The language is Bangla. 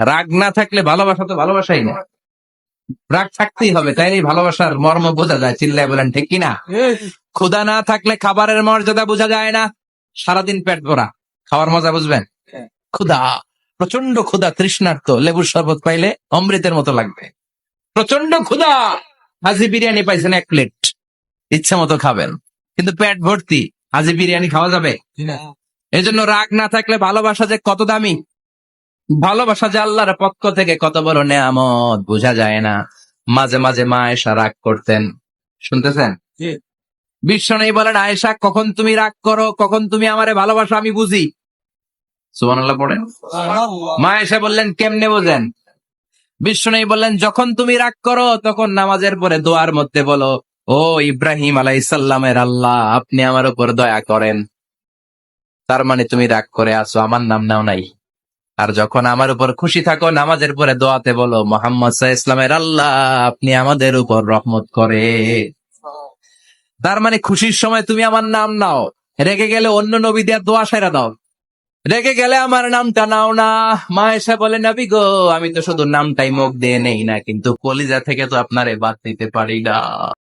রাগ না থাকলে ভালোবাসা তো ভালোবাসাই না। রাগ থাকতেই হবে তাই এই ভালোবাসার মর্ম বোঝা যায় চিল্লায় বলেন ঠিক কিনা ক্ষুধা না থাকলে খাবারের মর্যাদা বোঝা যায় না। সারাদিন পেট ভরা খাওয়ার মজা বুঝবেন? হ্যাঁ। ক্ষুধা প্রচণ্ড ক্ষুধা তৃষ্ণার্ত লেবুর শরবত পাইলে অমৃতের মতো লাগবে। প্রচণ্ড ক্ষুধা! হাজি বিরিয়ানি পাইছেন এক প্লেট ইচ্ছা মতো খাবেন। কিন্তু পেট ভর্তি হাজি বিরিয়ানি খাওয়া যাবে? এই জন্য রাগ না থাকলে ভালোবাসা যে কত দামি? ভালোবাসা যে আল্লাহর পক্ষ থেকে কত বড় নেয়ামত বোঝা যায় না। মাঝে মাঝে মা এসা রাগ করতেন। শুনতেছেন? বিশ্ব নেই বলেন আয়েশা কখন তুমি রাগ করো? কখন তুমি আমারে ভালোবাসো? আমি বুঝি। সুবহানাল্লাহ পড়েন। মা এসে বললেন কেমনে বোঝেন? বিশ্ব নেই বললেন যখন তুমি রাগ করো তখন নামাজের পরে দোয়ার মধ্যে বলো ও ইব্রাহিম আলাইসাল্লামের আল্লাহ আপনি আমার উপর দয়া করেন। তার মানে তুমি রাগ করে আসো আমার নাম নাও নাই। আর যখন আমার উপর খুশি থাকো, নামাজের পরে দোয়াতে বলো, মোহাম্মদ সাহা ইসলামের আল্লাহ, আপনি আমাদের উপর রহমত করে। তার মানে খুশির সময় তুমি আমার নাম নাও। রেগে গেলে অন্য নবী দেওয়ার দোয়া সেরা দাও। রেগে গেলে আমার নামটা নাও না। মা এসে বলে, নবী গো, আমি তো শুধু নামটাই মুখ দিয়ে নেই না, কিন্তু কলিজা থেকে তো আপনারে বাদ দিতে পারি না।